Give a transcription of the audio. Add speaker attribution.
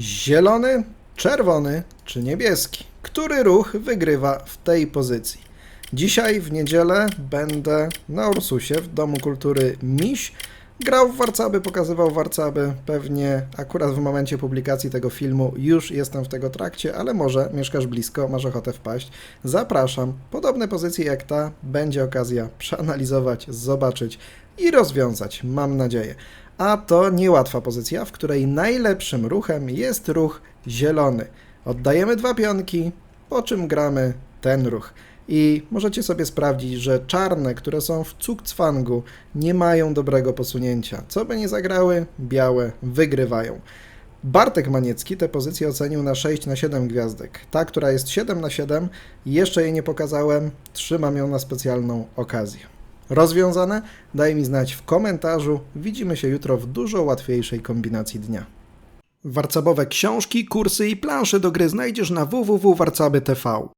Speaker 1: Zielony, czerwony czy niebieski? Który ruch wygrywa w tej pozycji? Dzisiaj w niedzielę będę na Ursusie w Domu Kultury Miś. Grał w warcaby, pokazywał warcaby. Pewnie akurat w momencie publikacji tego filmu już jestem w tego trakcie, ale może mieszkasz blisko, masz ochotę wpaść. Zapraszam. Podobne pozycje jak ta będzie okazja przeanalizować, zobaczyć i rozwiązać, mam nadzieję. A to niełatwa pozycja, w której najlepszym ruchem jest ruch zielony. Oddajemy dwa pionki, po czym gramy ten ruch. I możecie sobie sprawdzić, że czarne, które są w cukcwangu, nie mają dobrego posunięcia. Co by nie zagrały, białe wygrywają. Bartek Maniecki tę pozycję ocenił na 6 na 7 gwiazdek. Ta, która jest 7 na 7, jeszcze jej nie pokazałem, trzymam ją na specjalną okazję. Rozwiązane? Daj mi znać w komentarzu. Widzimy się jutro w dużo łatwiejszej kombinacji dnia. Warcabowe książki, kursy i plansze do gry znajdziesz na www.warcaby.tv.